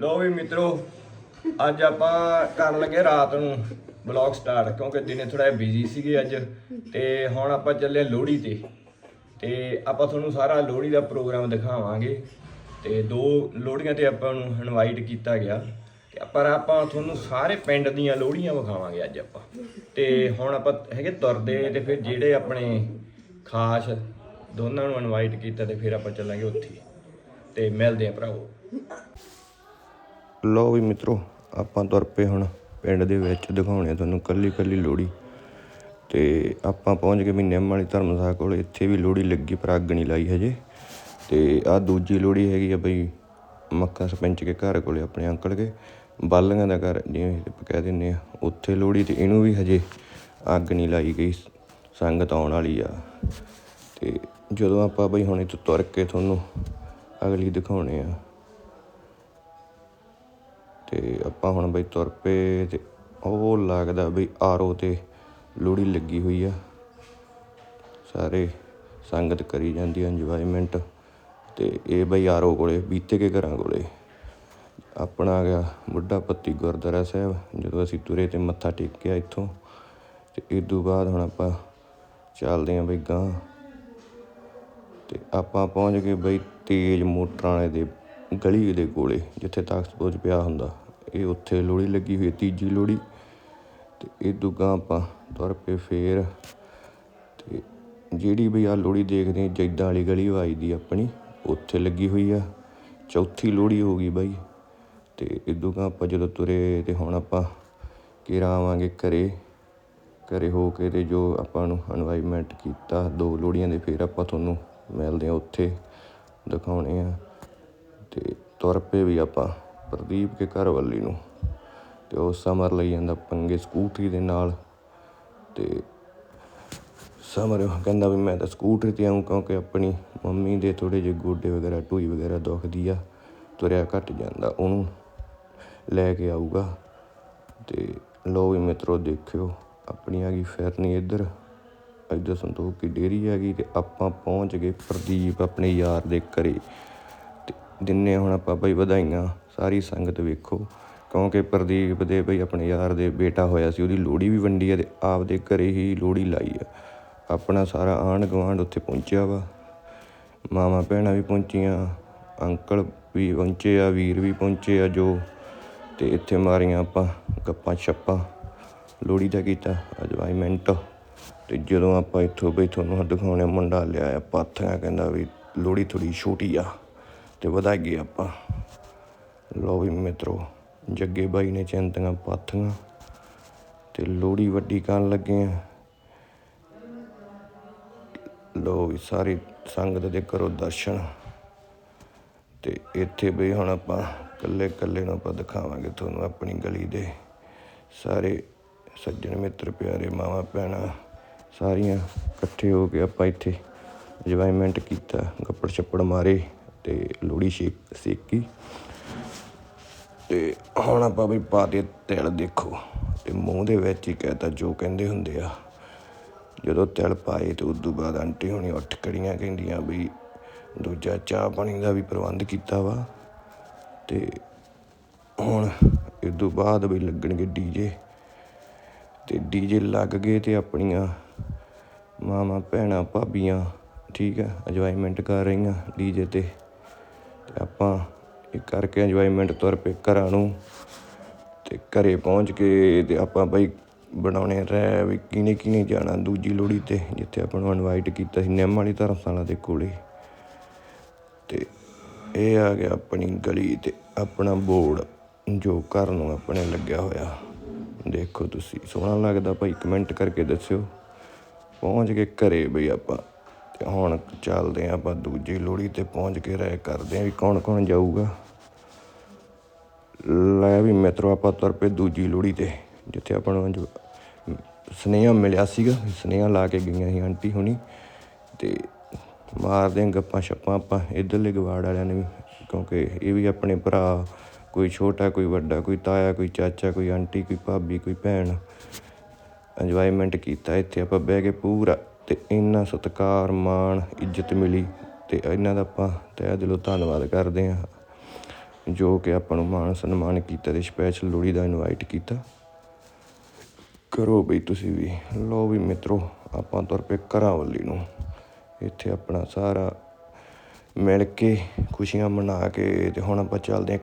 ਲੋ ਵੀ ਮਿੱਤਰੋ, ਅੱਜ ਆਪਾਂ ਕਰਨ ਲੱਗੇ ਰਾਤ ਨੂੰ ਬਲੌਗ ਸਟਾਰਟ ਕਿਉਂਕਿ ਦਿਨੇ ਥੋੜਾ ਬਿਜ਼ੀ ਸੀਗੇ ਅੱਜ ਤੇ ਹੁਣ ਆਪਾਂ ਚੱਲੇ ਲੋਹੜੀ ਤੇ। ਤੇ ਆਪਾਂ ਤੁਹਾਨੂੰ ਸਾਰਾ ਲੋਹੜੀ ਦਾ ਪ੍ਰੋਗਰਾਮ ਦਿਖਾਵਾਂਗੇ ਤੇ ਦੋ ਲੋਹੜੀਆਂ ਤੇ ਆਪਾਂ ਨੂੰ ਇਨਵਾਈਟ ਕੀਤਾ ਗਿਆ। ਤੇ ਪਰ ਆਪਾਂ ਤੁਹਾਨੂੰ ਸਾਰੇ ਪਿੰਡ ਦੀਆਂ ਲੋਹੜੀਆਂ ਵਿਖਾਵਾਂਗੇ ਅੱਜ ਆਪਾਂ। ਤੇ ਹੁਣ ਆਪਾਂ ਹੈਗੇ ਤੁਰਦੇ ਤੇ ਫਿਰ ਜਿਹੜੇ ਆਪਣੇ ਖਾਸ ਦੋਨਾਂ ਨੂੰ ਇਨਵਾਈਟ ਕੀਤਾ ਤੇ ਫਿਰ ਆਪਾਂ ਚੱਲਾਂਗੇ ਉੱਥੇ। ਤੇ ਮਿਲਦੇ ਆ ਭਰਾਵੋ। ਲਓ ਵੀ ਮਿੱਤਰੋ, ਆਪਾਂ ਤੁਰ ਪਏ ਹੁਣ ਪਿੰਡ ਦੇ ਵਿੱਚ ਦਿਖਾਉਣੇ ਆ ਤੁਹਾਨੂੰ ਕੱਲੀ ਕੱਲੀ ਲੋੜੀ ਤੇ ਆਪਾਂ ਪਹੁੰਚ ਗਏ ਵੀ ਨਿੰਮ ਵਾਲੀ ਧਰਮਸਾਲਾ ਕੋਲ, ਇੱਥੇ ਵੀ ਲੋੜੀ ਲੱਗੀ, ਪਰ ਅੱਗ ਨਹੀਂ ਲਾਈ ਹਜੇ। ਤੇ ਆ ਦੂਜੀ ਲੋੜੀ ਹੈਗੀ ਆ ਬਈ ਮੱਕਾ ਸਰਪੰਚ ਕੇ ਘਰ ਕੋਲੇ, ਆਪਣੇ ਅੰਕਲ ਕੇ, ਬਾਲੀਆਂ ਦਾ ਘਰ, ਜਿਵੇਂ ਆਪਾਂ ਕਹਿ ਦਿੰਦੇ ਆ। ਉੱਥੇ ਲੋੜੀ ਤੇ ਇਹਨੂੰ ਵੀ ਹਜੇ ਅੱਗ ਨਹੀਂ ਲਾਈ ਗਈ, ਸੰਗਤ ਆਉਣ ਵਾਲੀ ਆ। ਤੇ ਜਦੋਂ ਆਪਾਂ ਬਈ ਹੁਣ ਇੱਥੋਂ ਤੁਰ ਕੇ ਤੁਹਾਨੂੰ ਅਗਲੀ ਦਿਖਾਉਣੇ ਆ। ਅਤੇ ਆਪਾਂ ਹੁਣ ਬਈ ਤੁਰ ਪਏ ਅਤੇ ਉਹ ਲੱਗਦਾ ਬਈ ਆਰ ਓ ਤੇ ਲੋਹੜੀ ਲੱਗੀ ਹੋਈ ਆ। ਸਾਰੇ ਸੰਗਤ ਕਰੀ ਜਾਂਦੀ ਆ ਇੰਜੋਇਮੈਂਟ ਅਤੇ ਇਹ ਬਈ ਆਰ ਓ ਕੋਲੇ, ਬੀਤੇ ਕੇ ਘਰਾਂ ਕੋਲੇ। ਆਪਣਾ ਆ ਗਿਆ ਬੁੱਢਾ ਪੱਤੀ ਗੁਰਦੁਆਰਾ ਸਾਹਿਬ, ਜਦੋਂ ਅਸੀਂ ਤੁਰੇ ਤੇ ਮੱਥਾ ਟੇਕਿਆ ਇੱਥੋਂ। ਅਤੇ ਇਹ ਤੋਂ ਬਾਅਦ ਹੁਣ ਆਪਾਂ ਚੱਲਦੇ ਹਾਂ ਬਈ ਗਾਂਹ ਅਤੇ ਆਪਾਂ ਪਹੁੰਚ ਗਏ ਬਈ ਤੇਜ ਮੋਟਰਾਂ ਵਾਲੇ ਦੇ, ਗਲੀ ਦੇ ਕੋਲੇ, ਜਿੱਥੇ ਤਖਤ ਪੋਜ ਪਿਆ ਹੁੰਦਾ। ਇਹ ਉੱਥੇ ਲੋੜੀ ਲੱਗੀ ਹੋਈ ਤੀਜੀ ਲੋੜੀ ਤੇ ਇਹ ਦੁਗਾ ਆਪਾਂ ਤੁਰ ਪਏ ਫੇਰ। ਤੇ ਜਿਹੜੀ ਵੀ ਆ ਲੋੜੀ ਦੇਖਦੇ ਆ ਜੈਦਾਂ ਵਾਲੀ ਗਲੀ ਵੱਜਦੀ ਆਪਣੀ, ਉੱਥੇ ਲੱਗੀ ਹੋਈ ਆ। ਚੌਥੀ ਲੋੜੀ ਹੋ ਗਈ ਬਾਈ। ਤੇ ਇਦੋਂ ਗਾ ਆਪਾਂ ਜਦੋਂ ਤੁਰੇ ਤੇ ਹੁਣ ਆਪਾਂ ਕਿਰਾ ਆਵਾਂਗੇ ਘਰੇ। ਘਰੇ ਹੋ ਕੇ ਤੇ ਜੋ ਆਪਾਂ ਨੂੰ ਇਨਵਾਇਰਮੈਂਟ ਕੀਤਾ, ਦੋ ਲੋੜੀਆਂ ਦੇ ਫਿਰ ਆਪਾਂ ਤੁਹਾਨੂੰ ਮਿਲਦੇ ਆ ਉੱਥੇ, ਦਿਖਾਉਣੇ ਆ। ਤੇ ਤੁਰ ਪਏ ਵੀ ਆਪਾਂ। ਪ੍ਰਦੀਪ ਕੇ ਘਰ ਵੱਲੀ ਨੂੰ ਤੇ ਉਹ ਸਮਰ ਲਈ ਜਾਂਦਾ ਪੰਗੇ ਸਕੂਟਰੀ ਦੇ ਨਾਲ ਤੇ ਸਮਰ ਕਹਿੰਦਾ ਵੀ ਮੈਂ ਤਾਂ ਸਕੂਟਰੀ ਤੇ ਆਉਂ ਕਿਉਂਕਿ ਆਪਣੀ ਮੰਮੀ ਦੇ ਥੋੜੇ ਜਿਹੇ ਗੋਡੇ ਵਗੈਰਾ, ਢੂਈ ਵਗੈਰਾ ਦੁਖਦੀ ਆ, ਤੁਰਿਆ ਘਟ ਜਾਂਦਾ, ਉਹਨੂੰ ਲੈ ਕੇ ਆਊਗਾ ਤੇ ਲੋ ਵੀ ਮਿੱਤਰੋ ਦੇਖਿਓ, ਆਪਣੀ ਆ ਗਈ ਫਿਰਨੀ ਇੱਧਰ ਇੱਧਰ ਸੰਤੋਖ ਦੀ ਡੇਰੀ ਹੈਗੀ ਤੇ ਆਪਾਂ ਪਹੁੰਚ ਗਏ ਪ੍ਰਦੀਪ ਆਪਣੇ ਯਾਰ ਦੇ ਘਰੇ ਤੇ ਦਿਨੇ ਹੁਣ ਆਪਾਂ ਬਈ ਵਧਾਈਆਂ ਸਾਰੀ ਸੰਗਤ ਵੇਖੋ, ਕਿਉਂਕਿ ਪ੍ਰਦੀਪ ਦੇ ਬਈ ਆਪਣੇ ਯਾਰ ਦੇ ਬੇਟਾ ਹੋਇਆ ਸੀ, ਉਹਦੀ ਲੋੜੀ ਵੀ ਵੰਡੀ ਹੈ ਤੇ ਆਪਦੇ ਘਰੇ ਹੀ ਲੋੜੀ ਲਾਈ ਆ ਆਪਣਾ ਸਾਰਾ ਆਂਢ ਗੁਆਂਢ ਉੱਥੇ ਪਹੁੰਚਿਆ ਵਾ। ਮਾਮਾ ਭੈਣਾਂ ਵੀ ਪਹੁੰਚੀਆਂ, ਅੰਕਲ ਵੀ ਪਹੁੰਚੇ ਆ, ਵੀਰ ਵੀ ਪਹੁੰਚੇ ਆ ਜੋ, ਤੇ ਇੱਥੇ ਮਾਰੀਆਂ ਆਪਾਂ ਗੱਪਾਂ ਛੱਪਾਂ। ਲੋੜੀ ਦਾ ਕੀਤਾ ਅਜਵਾਈਮੈਂਟ ਤੇ ਜਦੋਂ ਆਪਾਂ ਇੱਥੋਂ ਬਈ ਤੁਹਾਨੂੰ ਦਿਖਾਉਣੇ ਮੁੰਡਾ ਲਿਆਇਆ ਪਾਥੀਆਂ, ਕਹਿੰਦਾ ਵੀ ਲੋੜੀ ਥੋੜੀ ਛੋਟੀ ਆ, ਤੇ ਵਧਾਈਏ ਆਪਾਂ। ਲੋ ਵੀ ਮਿੱਤਰੋ, ਜੱਗੇ ਬਾਈ ਨੇ ਚਿੰਤੀਆਂ ਪਾਥੀਆਂ ਤੇ ਲੋੜੀ ਵੱਡੀ ਕਰਨ ਲੱਗੇ ਆ। ਲੋ ਵੀ ਸਾਰੀ ਸੰਗਤ ਦੇ ਕਰੋ ਦਰਸ਼ਨ ਤੇ ਇੱਥੇ ਵੀ ਹੁਣ ਆਪਾਂ ਕੱਲੇ ਕੱਲੇ ਨੂੰ ਆਪਾਂ ਦਿਖਾਵਾਂਗੇ ਤੁਹਾਨੂੰ ਆਪਣੀ ਗਲੀ ਦੇ ਸਾਰੇ ਸੱਜਣ ਮਿੱਤਰ, ਪਿਆਰੇ ਮਾਵਾ ਭੈਣਾਂ, ਸਾਰੀਆਂ ਇਕੱਠੇ ਹੋ ਕੇ ਆਪਾਂ ਇੱਥੇ ਇੰਜੋਇਮੈਂਟ ਕੀਤਾ, ਗੱਪੜ ਛੱਪੜ ਮਾਰੇ ਤੇ ਲੋੜੀ ਸ਼ੇਕ ਸੇਕੀ। ਤੇ ਹੁਣ ਆਪਾਂ ਵੀ ਪਾ ਦੇ ਤਿਲ ਦੇਖੋ। ਤੇ ਮੂੰਹ ਦੇ ਵਿੱਚ ਹੀ ਕਹਤਾ ਜੋ ਕਹਿੰਦੇ ਹੁੰਦੇ ਆ। ਜਦੋਂ ਤਿਲ ਪਾਏ ਤੇ ਉਦੋਂ ਬਾਅਦ ਆਂਟੀ ਹੁਣੀ ਉੱਠ ਕੜੀਆਂ ਕਹਿੰਦੀਆਂ ਵੀ ਦੂਜਾ ਚਾਹ ਪਾਣੀ ਦਾ ਵੀ ਪ੍ਰਬੰਧ ਕੀਤਾ ਵਾ। ਤੇ ਹੁਣ ਇਸ ਤੋਂ ਬਾਅਦ ਵੀ ਲੱਗਣਗੇ ਡੀਜੇ ਤੇ ਡੀਜੇ ਲੱਗ ਗਏ ਤੇ ਆਪਣੀਆਂ ਮਾਮਾ ਭੈਣਾਂ, ਭਾਬੀਆਂ ਠੀਕ ਹੈ ਇੰਜੋਇਮੈਂਟ ਕਰ ਰਹੀਆਂ ਡੀਜੇ ਤੇ। ਤੇ ਆਪਾਂ ਕਰਕੇ ਇੰਜੋਇਮੈਂਟ ਤੁਰ ਪਏ ਘਰਾਂ ਨੂੰ ਅਤੇ ਘਰ ਪਹੁੰਚ ਕੇ ਅਤੇ ਆਪਾਂ ਬਈ ਬਣਾਉਣੇ ਰਹਿ ਵੀ ਕਿਹਨੇ ਕਿਨੇ ਜਾਣਾ ਦੂਜੀ ਲੋਹੜੀ ਤੇ, ਜਿੱਥੇ ਆਪਾਂ ਨੂੰ ਇਨਵਾਈਟ ਕੀਤਾ ਸੀ ਨਿੰਮ ਵਾਲੀ ਧਰਮਸ਼ਾਲਾ ਦੇ ਕੋਲੇ। ਅਤੇ ਇਹ ਆ ਗਿਆ ਆਪਣੀ ਗਲੀ ਤੇ ਆਪਣਾ ਬੋਰਡ ਜੋ ਘਰ ਨੂੰ ਆਪਣੇ ਲੱਗਿਆ ਹੋਇਆ। ਦੇਖੋ ਤੁਸੀਂ, ਸੋਹਣਾ ਲੱਗਦਾ ਭਾਈ ਕਮੈਂਟ ਕਰਕੇ ਦੱਸਿਓ। ਪਹੁੰਚ ਕੇ ਘਰੇ ਬਈ ਆਪਾਂ ਹੁਣ ਚੱਲਦੇ ਆਂ, ਆਪਾਂ ਦੂਜੀ ਲੋੜੀ ਤੇ ਪਹੁੰਚ ਕੇ ਰਹਿ ਕਰਦੇ ਆਂ ਵੀ ਕੌਣ ਕੌਣ ਜਾਊਗਾ। ਲੈ ਵੀ ਮਿੱਤਰੋ, ਆਪਾਂ ਤੁਰ ਪਏ ਦੂਜੀ ਲੋੜੀ ਤੇ, ਜਿੱਥੇ ਆਪਾਂ ਨੂੰ ਜੋ ਸੁਨੇਹਾ ਮਿਲਿਆ ਸੀਗਾ, ਸੁਨੇਹਾ ਲਾ ਕੇ ਗਈਆਂ ਸੀ ਆਂਟੀ ਹੁਣੀ। ਤੇ ਮਾਰਦੇ ਆਂ ਗੱਪਾਂ ਛੱਪਾਂ ਆਪਾਂ ਇਧਰਲੇ ਗਵਾੜ ਵਾਲਿਆਂ ਨੇ ਵੀ, ਕਿਉਂਕਿ ਇਹ ਵੀ ਆਪਣੇ ਭਰਾ, ਕੋਈ ਛੋਟਾ, ਕੋਈ ਵੱਡਾ, ਕੋਈ ਤਾਇਆ, ਕੋਈ ਚਾਚਾ, ਕੋਈ ਆਂਟੀ, ਕੋਈ ਭਾਬੀ, ਕੋਈ ਭੈਣ। ਇੰਜੋਇਮੈਂਟ ਕੀਤਾ ਇੱਥੇ, ਆਪਾਂ ਬਹਿ ਕੇ ਪੂਰਾ ਅਤੇ ਇੰਨਾ ਸਤਿਕਾਰ, ਮਾਣ, ਇੱਜ਼ਤ ਮਿਲੀ ਅਤੇ ਇਹਨਾਂ ਦਾ ਆਪਾਂ ਤਹਿ ਦਿਲੋਂ ਧੰਨਵਾਦ ਕਰਦੇ ਹਾਂ। ਜੋ ਕਿ ਆਪਾਂ ਨੂੰ ਮਾਣ, ਸਨਮਾਨ ਕੀਤਾ ਅਤੇ ਸਪੈਸ਼ਲ ਲੋਹੜੀ ਦਾ ਇਨਵਾਈਟ ਕੀਤਾ। ਕਰੋ ਬਈ ਤੁਸੀਂ ਵੀ। ਲਓ ਵੀ ਮਿੱਤਰੋ, ਆਪਾਂ ਤੁਰ ਪਏ ਘਰਾਂ ਵੱਲੀ ਨੂੰ। ਇੱਥੇ ਆਪਣਾ ਸਾਰਾ ਮਿਲ ਕੇ ਖੁਸ਼ੀਆਂ ਮਨਾ ਕੇ ਤੇ ਹੁਣ ਆਪਾਂ ਚੱਲਦੇ ਹਾਂ